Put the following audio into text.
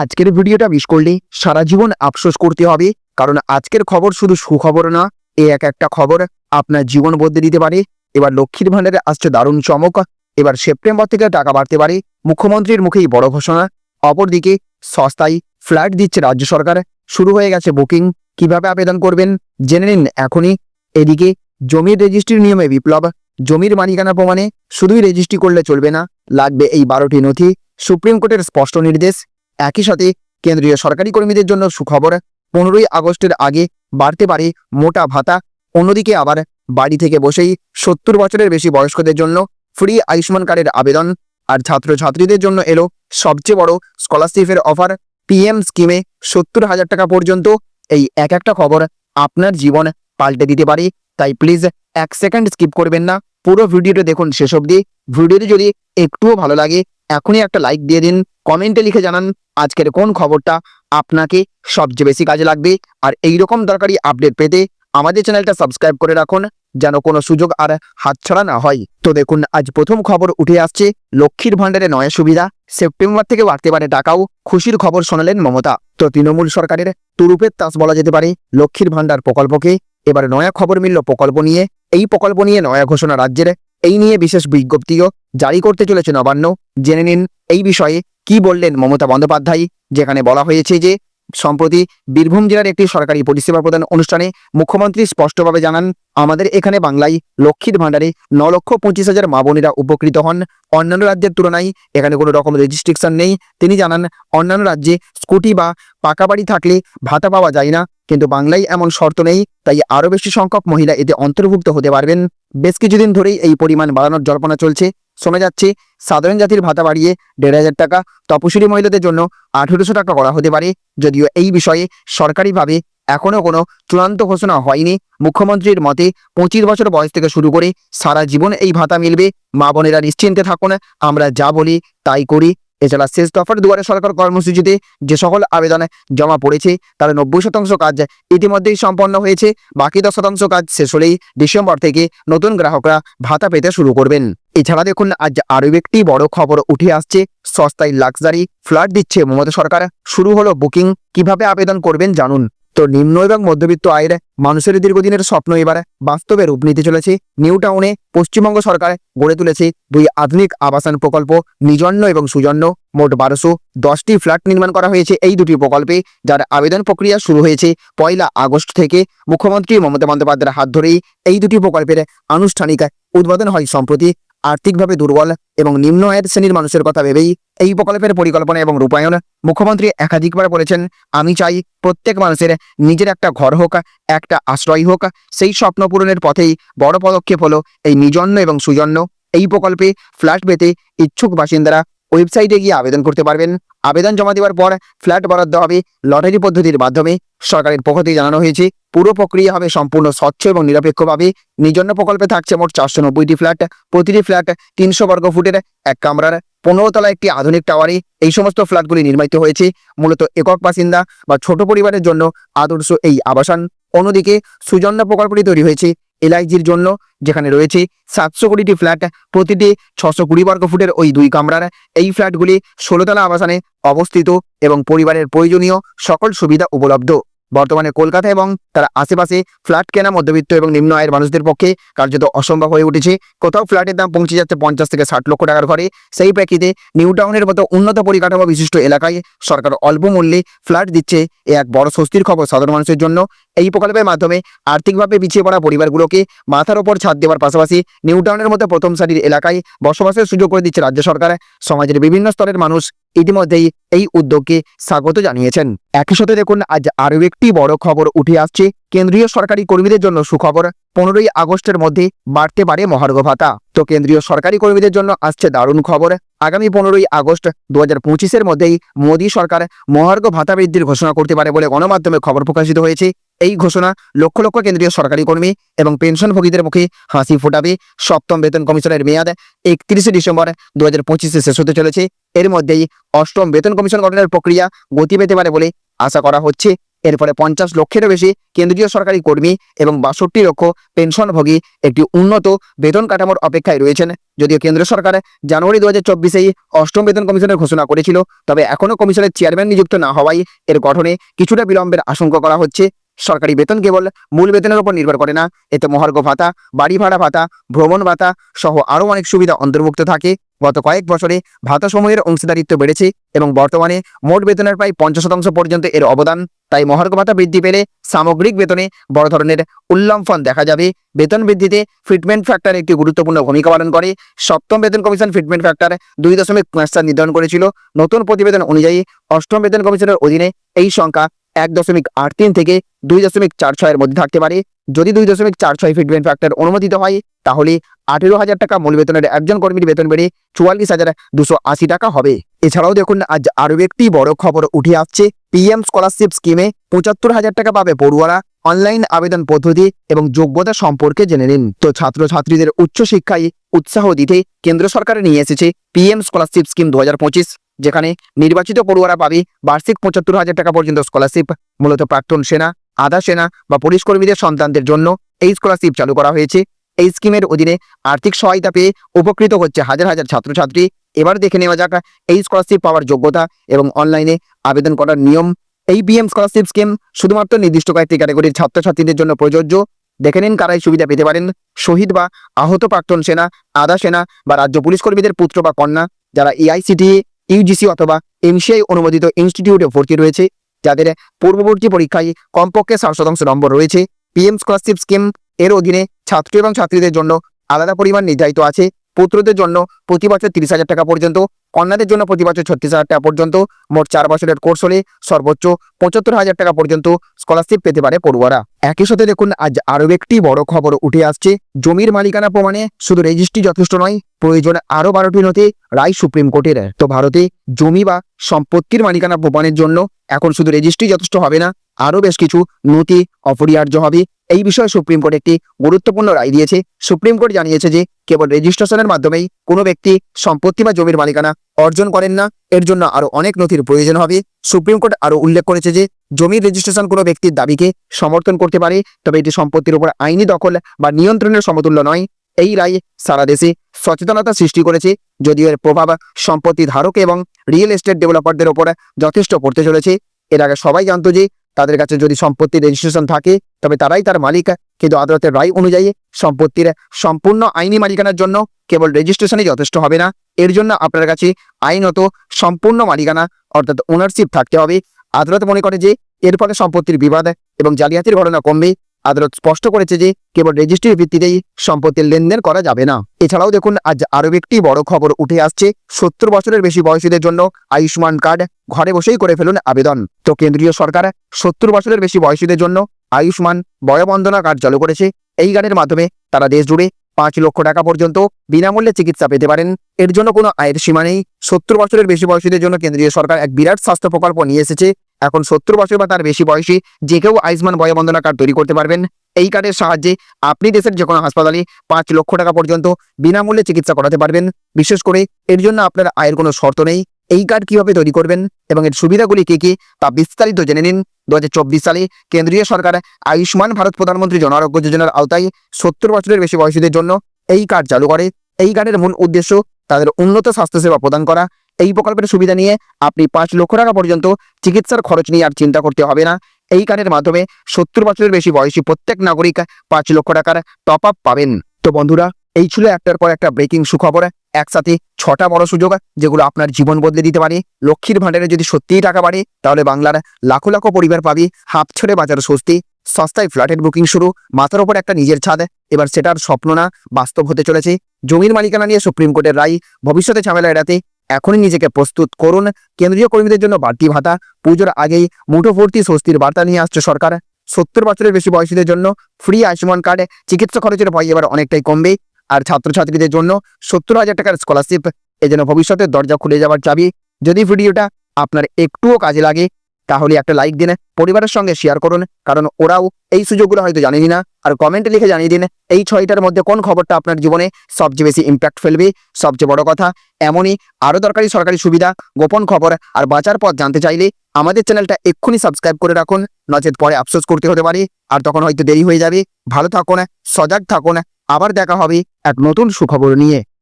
আজকের ভিডিওটা মিস করলে সারা জীবন আফসোস করতে হবে, কারণ আজকের খবর শুধু সুখবর না, এ এক একটা খবর আপনার জীবন বদলে দিতে পারে। এবার লক্ষ্মীর ভাণ্ডারে আসছে দারুণ চমক। এবার সেপ্টেম্বর থেকে টাকা বাড়তে পারে, মুখ্যমন্ত্রীর মুখেই বড় ঘোষণা। অপরদিকে সস্তায় ফ্ল্যাট দিচ্ছে রাজ্য সরকার। শুরু হয়ে গেছে বুকিং। কীভাবে আবেদন করবেন? জেনে নিন এখনই। এদিকে জমির রেজিস্ট্রির নিয়মে বিপ্লব। জমির মালিকানা প্রমাণে শুধুই রেজিস্ট্রি করলে চলবে না, লাগবে এই বারোটি নথি। সুপ্রিম কোর্টের স্পষ্ট নির্দেশ। একই সাথে কেন্দ্রীয় সরকারি কর্মীদের জন্য সুখবর, পনেরোই আগস্টের আগে বাড়তে পারে মোটা ভাতা, অন্যদিকে আবার বাড়ি থেকে বসেই সত্তর বছরের বেশি বয়স্কদের জন্য ফ্রি আয়ুষ্মান কার্ডের আবেদন, আর ছাত্রছাত্রীদের জন্য এলো সবচেয়ে বড় স্কলারশিপের অফার। পিএম স্কিমে সত্তর হাজার টাকা পর্যন্ত এই এক একটা খবর আপনার জীবন পাল্টে দিতে পারে, তাই প্লিজ এক সেকেন্ড স্কিপ করবেন না। পুরো ভিডিওটা দেখুন শেষ অবধি। ভিডিওটি যদি একটুও ভালো লাগে এখনই একটা লাইক দিয়ে দিন কমেন্টে লিখে জানান আজকের কোন খবরটা আপনাকে সবচেয়ে বেশি কাজে লাগবে। আর এই রকম দরকারি আপডেট পেতে আমাদের চ্যানেলটা সাবস্ক্রাইব করে রাখুন, যেন কোনো সুযোগ আর হাতছাড়া না হয়। তো দেখুন, আজ প্রথম খবর উঠে আসছে লক্ষ্মীর ভাণ্ডারে নয়া সুবিধা। সেপ্টেম্বর থেকে বাড়তে পারে টাকাও। খুশির খবর শোনালেন মমতা। তো তৃণমূল সরকারের তুরুপের তাস বলা যেতে পারে লক্ষ্মীর ভাণ্ডার প্রকল্পকে। এবার নয়া খবর মিলল প্রকল্প নিয়ে। এই প্রকল্প নিয়ে নয়া ঘোষণা রাজ্যের এই নিয়ে বিশেষ বিজ্ঞপ্তিও জারি করতে চলেছে নবান্ন। জেনে নিন এই বিষয়ে কি বললেন মমতা বন্দ্যোপাধ্যায়, যেখানে বলা হয়েছে যে সম্প্রতি বীরভূম জেলার একটি সরকারি পরিষেবা প্রদান অনুষ্ঠানে মুখ্যমন্ত্রী স্পষ্টভাবে জানান, আমাদের এখানে বাংলায় লক্ষ্মীর ভাণ্ডারে ন লক্ষ পঁচিশ হাজার মা বোনেরা উপকৃত হন। অন্যান্য রাজ্যের তুলনায় এখানে কোনো রকম রেজিস্ট্রিকশন নেই। তিনি জানান, অন্যান্য রাজ্যে স্কুটি বা পাকা বাড়ি থাকলে ভাতা পাওয়া যায় না, কিন্তু বাংলায় এমন শর্ত নেই, তাই আরও বেশি সংখ্যক মহিলা এতে অন্তর্ভুক্ত হতে পারবেন। বেশ কিছুদিন ধরেই এই পরিমাণ বাড়ানোর জল্পনা চলছে। শোনা যাচ্ছে, সাধারণ জাতির ভাতা বাড়িয়ে দেড় হাজার টাকা তপশিলি মহিলাদের জন্য আঠেরোশো টাকা করা হতে পারে। যদিও এই বিষয়ে সরকারিভাবে এখনও কোনো চূড়ান্ত ঘোষণা হয়নি। মুখ্যমন্ত্রীর মতে, পঁচিশ বছর বয়স থেকে শুরু করে সারা জীবন এই ভাতা মিলবে। মা বোনেরা নিশ্চিন্তে থাকুন, আমরা যা বলি তাই করি। এছাড়া শেষ দফার দুয়ারে সরকার কর্মসূচিতে যে সকল আবেদন জমা পড়েছে, তার নব্বই শতাংশ কাজ ইতিমধ্যেই সম্পন্ন হয়েছে। বাকি দশ শতাংশ কাজ শেষ হলেই ডিসেম্বর থেকে নতুন গ্রাহকরা ভাতা পেতে শুরু করবেন। এছাড়া দেখুন, আজ আরও একটি বড় খবর উঠে আসছে। সস্তায় লাক্সারি ফ্ল্যাট দিচ্ছে মমতা সরকার। শুরু হলো বুকিং কীভাবে আবেদন করবেন জানুন। তো নিম্ন এবং মধ্যবিত্ত আয়ের মানুষের দীর্ঘদিনের স্বপ্ন এবার বাস্তবে রূপ নিতে চলেছে। নিউ টাউনে পশ্চিমবঙ্গ সরকার গড়ে তুলেছে দুই আধুনিক আবাসন প্রকল্প, নিজন্য এবং সুজন্য। মোট বারোশো দশটি ফ্ল্যাট নির্মাণ করা হয়েছে এই দুটি প্রকল্পে, যার আবেদন প্রক্রিয়া শুরু হয়েছে পয়লা আগস্ট থেকে। মুখ্যমন্ত্রী মমতা বন্দ্যোপাধ্যায়ের হাত ধরেই এই দুটি প্রকল্পের আনুষ্ঠানিক উদ্বোধন হয় সম্প্রতি। আর্থিকভাবে দুর্বল এবং নিম্ন আয়ের শ্রেণির মানুষের কথা ভেবেই এই প্রকল্পের পরিকল্পনা এবং রূপায়ণ মুখ্যমন্ত্রী একাধিকবার বলেছেন, আমি চাই প্রত্যেক মানুষের নিজের একটা ঘর হোক, একটা আশ্রয় হোক। সেই স্বপ্ন পূরণের পথেই বড় পদক্ষেপ হলো এই নিজন্য এবং সুজন্য এই প্রকল্পে ফ্ল্যাট পেতে ইচ্ছুক বাসিন্দারা ওয়েবসাইটে গিয়ে আবেদন করতে পারবেন। আবেদন জমা দেওয়ার পর ফ্ল্যাট বরাদ্দ হবে লটারি পদ্ধতির মাধ্যমে। সরকারের পক্ষ থেকে জানানো হয়েছে, পুরো প্রক্রিয়া হবে সম্পূর্ণ স্বচ্ছ এবং নিরপেক্ষভাবে। নিজন্য প্রকল্পে থাকছে মোট চারশো নব্বইটি ফ্ল্যাট। প্রতিটি ফ্ল্যাট তিনশো বর্গ ফুটের এক কামরার। পনেরো তলা একটি আধুনিক টাওয়ারে এই সমস্ত ফ্ল্যাটগুলি নির্মিত হয়েছে। মূলত একক বাসিন্দা বা ছোট পরিবারের জন্য আদর্শ এই আবাসন। অন্যদিকে সুজন্য প্রকল্পটি তৈরি হয়েছে। এলআইজির জন্য, যেখানে রয়েছে সাতশো কোটিটি ফ্ল্যাট, প্রতিটি ছশো কুড়ি বর্গ ফুটের ওই দুই কামরার। এই ফ্ল্যাটগুলি ষোলোতলা আবাসনে অবস্থিত এবং পরিবারের প্রয়োজনীয় সকল সুবিধা উপলব্ধ। বর্তমানে কলকাতা এবং তার আশেপাশে ফ্ল্যাট কেনা মধ্যবিত্ত এবং নিম্ন আয়ের মানুষদের পক্ষে কার্যত অসম্ভব হয়ে উঠেছে। কোথাও ফ্ল্যাটের দাম পৌঁছে যাচ্ছে পঞ্চাশ থেকে ষাট লক্ষ টাকার ঘরে। সেই প্রেক্ষিতে নিউ টাউনের মতো উন্নত পরিকাঠামো বিশিষ্ট এলাকায় সরকার অল্প মূল্যে ফ্ল্যাট দিচ্ছে এ এক বড় স্বস্তির খবর সাধারণ মানুষের জন্য। এই প্রকল্পের মাধ্যমে আর্থিকভাবে পিছিয়ে পড়া পরিবারগুলোকে মাথার ওপর ছাদ দেওয়ার পাশাপাশি নিউ টাউনের মতো প্রথম সারির এলাকায় বসবাসের সুযোগ করে দিচ্ছে রাজ্য সরকার। সমাজের বিভিন্ন স্তরের মানুষ ইতিমধ্যেই এই উদ্যোগকে স্বাগত জানিয়েছেন। একই সাথে দেখুন, আজ আরও একটি বড় খবর উঠে আসছে। কেন্দ্রীয় সরকারি কর্মীদের জন্য সুখবর, পনেরোই আগস্টের মধ্যে বাড়তে পারে মহার্ঘ ভাতা। তো কেন্দ্রীয় সরকারি কর্মীদের জন্য আসছে দারুণ খবর। আগামী পনেরোই আগস্ট দু হাজার মধ্যেই মোদী সরকার মহার্ঘ ভাতা বৃদ্ধির ঘোষণা করতে পারে বলে গণমাধ্যমে খবর প্রকাশিত হয়েছে। এই ঘোষণা লক্ষ লক্ষ কেন্দ্রীয় সরকারি কর্মী এবং পেনশনভোগীদের মুখে হাসি ফোটাবে। সপ্তম বেতন কমিশনের মেয়াদ একত্রিশে ডিসেম্বর দু হাজার পঁচিশে শেষ হতে চলেছে। এর মধ্যেই অষ্টম বেতন কমিশন গঠনের প্রক্রিয়া গতি পেতে পারে বলে আশা করা হচ্ছে। এর ফলে পঞ্চাশ লক্ষেরও বেশি কেন্দ্রীয় সরকারি কর্মী এবং বাষট্টি লক্ষ পেনশনভোগী একটি উন্নত বেতন কাঠামোর অপেক্ষায় রয়েছেন। যদিও কেন্দ্র সরকার জানুয়ারি দু হাজার চব্বিশেই অষ্টম বেতন কমিশনের ঘোষণা করেছিল, তবে এখনও কমিশনের চেয়ারম্যান নিযুক্ত না হওয়ায় এর গঠনে কিছুটা বিলম্বের আশঙ্কা করা হচ্ছে। সরকারি বেতন কেবল মূল বেতনের উপর নির্ভর করে না। এতে মহার্ঘ ভাতা, বাড়ি ভাড়া ভাতা, ভ্রমণ ভাতা সহ আরও অনেক সুবিধা অন্তর্ভুক্ত থাকে। গত কয়েক বছরে ভাতাসমূহের অংশীদারিত্ব বেড়েছে এবং বর্তমানে মোট বেতনের প্রায় পঞ্চাশ শতাংশ পর্যন্ত এর অবদান। তাই মহার্ঘ ভাতা বৃদ্ধি পেলে সামগ্রিক বেতনে বড় ধরনের উল্লম্ফন দেখা যাবে। বেতন বৃদ্ধিতে ফিটমেন্ট ফ্যাক্টর একটি গুরুত্বপূর্ণ ভূমিকা পালন করে। সপ্তম বেতন কমিশন ফিটমেন্ট ফ্যাক্টর দুই দশমিক পাঁচ নির্ধারণ করেছিল। নতুন প্রতিবেদন অনুযায়ী অষ্টম বেতন কমিশনের অধীনে এই সংখ্যা এক দশমিক আট তিন থেকে দুই দশমিক চার ছয়ের মধ্যে থাকতে পারে। যদি দুই দশমিক চার ছয় ফিটমেন্ট ফ্যাক্টর অনুমোদিত হয়, তাহলে আঠেরো হাজার টাকা মূল বেতনের একজন কর্মীর বেতন বেড়ে চুয়াল্লিশ হাজার দুশো আশি টাকা হবে। এছাড়াও দেখুন, আজ আরও একটি বড় খবর উঠে আসছে। পিএম স্কলারশিপ স্কিমে পঁচাত্তর হাজার টাকা পাবে পড়ুয়ারা অনলাইন আবেদন পদ্ধতি এবং যোগ্যতা সম্পর্কে জেনে নিন। তো ছাত্রছাত্রীদের উচ্চশিক্ষায় উৎসাহ দিতে কেন্দ্র সরকার নিয়ে এসেছে পিএম স্কলারশিপ স্কিম দু হাজার পঁচিশ। যেখানে নির্বাচিত পড়ুয়ারা পাবে বার্ষিক পঁচাত্তর হাজার টাকা পর্যন্ত স্কলারশিপ মূলত প্রাক্তন সেনা, আধা সেনা বা পুলিশ কর্মীদের সন্তানদের জন্য এই স্কলারশিপ চালু করা হয়েছে। এই স্কিমের অধীনে আর্থিক সহায়তা পেয়ে উপকৃত হচ্ছে হাজার হাজার ছাত্রছাত্রী। এবার দেখে নেওয়া যাক, এই স্কলারশিপ পাওয়ার যোগ্যতা এবং অনলাইনে আবেদন করার নিয়ম। এই বিএম স্কলারশিপ স্কিম শুধুমাত্র নির্দিষ্ট কয়েকটি ক্যাটাগরির ছাত্রছাত্রীদের জন্য প্রযোজ্য। দেখে নিন কারাই সুবিধা পেতে পারেন। শহীদ বা আহত প্রাক্তন সেনা, আধা সেনা বা রাজ্য পুলিশ কর্মীদের পুত্র বা কন্যা, যারা এআইসিটি ইউজিসি অথবা এমসিআই অনুমোদিত ইনস্টিটিউটে ভর্তি রয়েছে, যাদের পূর্ববর্তী পরীক্ষায় কমপক্ষে ষাট শতাংশ নম্বর রয়েছে। পিএম স্কলারশিপ স্কিম এর অধীনে ছাত্র এবং ছাত্রীদের জন্য আলাদা পরিমাণ নির্ধারিত আছে। পুত্রদের জন্য প্রতি বছর তিরিশ হাজার টাকা পর্যন্ত, কন্যাদের জন্য প্রতি বছর ছত্রিশ হাজার টাকা পর্যন্ত, মোট চার বছরের কোর্স হলে সর্বোচ্চ পঁচাত্তর হাজার টাকা পর্যন্ত স্কলারশিপ পেতে পারে পড়ুয়ারা। একই সাথে দেখুন, আজ আরও একটি বড় খবর উঠে আসছে। জমির মালিকানা প্রমাণে শুধু রেজিস্ট্রি যথেষ্ট নয়, প্রয়োজন আরও বারোটি নথি রায় সুপ্রিম কোর্টের। তো ভারতে জমি বা সম্পত্তির মালিকানা প্রমাণের জন্য এখন শুধু রেজিস্ট্রি যথেষ্ট হবে না আরও বেশ কিছু নথি, অপরিহার্য হবে। এই বিষয়ে সুপ্রিম কোর্ট একটি গুরুত্বপূর্ণ রায় দিয়েছে। সুপ্রিম কোর্ট জানিয়েছে যে, কেবল রেজিস্ট্রেশনের মাধ্যমেই কোনো ব্যক্তি সম্পত্তি বা জমির মালিকানা অর্জন করেন না। এর জন্য আরও অনেক নথির প্রয়োজন হবে। সুপ্রিম কোর্ট আরও উল্লেখ করেছে যে, জমির রেজিস্ট্রেশন কোনো ব্যক্তির দাবিকে সমর্থন করতে পারে, তবে এটি সম্পত্তির উপর আইনি দখল বা নিয়ন্ত্রণের সমতুল্য নয়। এই রায় সারা দেশে সচেতনতা সৃষ্টি করেছে, যদিও এর প্রভাব সম্পত্তি ধারক এবং রিয়েল এস্টেট ডেভেলপারদের ওপর যথেষ্ট পড়তে চলেছে। এর আগে সবাই জানতো যে তাদের কাছে যদি সম্পত্তির রেজিস্ট্রেশন থাকে, তবে তারাই তার মালিক। কিন্তু আদালতের রায় অনুযায়ী সম্পত্তির সম্পূর্ণ আইনি মালিকানার জন্য কেবল রেজিস্ট্রেশনই যথেষ্ট হবে না। এর জন্য আপনার কাছে আইনত সম্পূর্ণ মালিকানা, অর্থাৎ ওনারশিপ থাকতে হবে। আদালত মনে করে যে এর ফলে সম্পত্তির বিবাদ এবং জালিয়াতির ঘটনা কমবে। আদালত স্পষ্ট করেছে যে কেবল রেজিস্ট্রির ভিত্তিতেই সম্পত্তির লেনদেন করা যাবে না। এছাড়াও দেখুন, আজ আরও একটি বড় খবর উঠে আসছে। সত্তর বছরের বেশি বয়সীদের জন্য আয়ুষ্মান কার্ড ঘরে বসেই করে ফেলুন আবেদন। তো কেন্দ্রীয় সরকার সত্তর বছরের বেশি বয়সীদের জন্য আয়ুষ্মান বয়বন্দনা কার্ড চালু করেছে। এই গানের মাধ্যমে তারা দেশ জুড়ে পাঁচ লক্ষ টাকা পর্যন্ত বিনামূল্যে চিকিৎসা পেতে পারেন। এর জন্য কোনো আয়ের সীমা নেই। সত্তর বছরের বেশি বয়সীদের জন্য কেন্দ্রীয় সরকার এক বিরাট স্বাস্থ্য প্রকল্প নিয়ে এসেছে। এখন সত্তর বছর বা তার বেশি বয়সী যে কেউ আয়ুষ্মান বয়বন্দনা কার্ড তৈরি করতে পারবেন। এই কার্ডের সাহায্যে আপনি দেশের যে কোনো হাসপাতালে পাঁচ লক্ষ টাকা পর্যন্ত বিনামূল্যে চিকিৎসা করাতে পারবেন। বিশেষ করে এর জন্য আপনার আয়ের কোনো শর্ত নেই। এই কার্ড কীভাবে তৈরি করবেন এবং এর সুবিধাগুলি কী কী তা বিস্তারিত জেনে নিন। দু হাজার চব্বিশ সালে কেন্দ্রীয় সরকার আয়ুষ্মান ভারত প্রধানমন্ত্রী জন আরোগ্য যোজনার আওতায় সত্তর বছরের বেশি বয়সীদের জন্য এই কার্ড চালু করে। এই কার্ডের মূল উদ্দেশ্য তাদের উন্নত স্বাস্থ্যসেবা প্রদান করা এই প্রকল্পের সুবিধা নিয়ে আপনি পাঁচ লক্ষ টাকা পর্যন্ত চিকিৎসার খরচ নিয়ে আর চিন্তা করতে হবে না। এই কার্ডের মাধ্যমে সত্তর বছরের বেশি বয়সী প্রত্যেক নাগরিক পাঁচ লক্ষ টাকার টপ আপ পাবেন। তো বন্ধুরা, এই ছিল একটার পর একটা ব্রেকিং সুখবর। একসাথে ছটা বড় সুযোগ যেগুলো আপনার জীবন বদলে দিতে পারে। লক্ষ্মীর ভাণ্ডারে যদি সত্যিই টাকা বাড়ে, তাহলে বাংলার লাখো লাখো পরিবার পাবে হাফ ছেড়ে বাজার স্বস্তি। সস্তায় ফ্ল্যাটের বুকিং শুরু, মাথার ওপর একটা নিজের ছাদ। এবার সেটার স্বপ্ন না বাস্তব হতে চলেছে। জমির মালিকানা নিয়ে সুপ্রিম কোর্টের রায়, ভবিষ্যতে ঝামেলা এড়াতে এখনই নিজেকে প্রস্তুত করুন। কেন্দ্রীয় কর্মীদের জন্য বাড়তি ভাতা, পুজোর আগেই মুঠোভর্তি স্বস্তির বার্তা নিয়ে আসছে সরকার। সত্তর বছরের বেশি বয়সীদের জন্য ফ্রি আয়ুষ্মান কার্ড, চিকিৎসা খরচের ভয় এবার অনেকটাই কমবে। আর ছাত্রছাত্রীদের জন্য সত্তর হাজার টাকার স্কলারশিপ এজন্য ভবিষ্যতের দরজা খুলে যাওয়ার চাবি। যদি ভিডিওটা আপনার একটুও কাজে লাগে, তাহলে একটা লাইক দিন, পরিবারের সঙ্গে শেয়ার করুন, কারণ ওরাও এই সুযোগগুলো হয়তো জানেনি না। আর কমেন্টে লিখে জানিয়ে দিন, এই ছয়টার মধ্যে কোন খবরটা আপনার জীবনে সবচেয়ে বেশি ইম্প্যাক্ট ফেলবে? সবচেয়ে বড় কথা, এমনই আরও দরকারি সরকারি সুবিধা, গোপন খবর আর বাঁচার পথ জানতে চাইলে আমাদের চ্যানেলটা এক্ষুনি সাবস্ক্রাইব করে রাখুন, নচেত পরে আফসোস করতে হতে পারে, আর তখন হয়তো দেরি হয়ে যাবে। ভালো থাকুন, সজাগ থাকুন, আবার দেখা হবে এক নতুন সুখবর নিয়ে।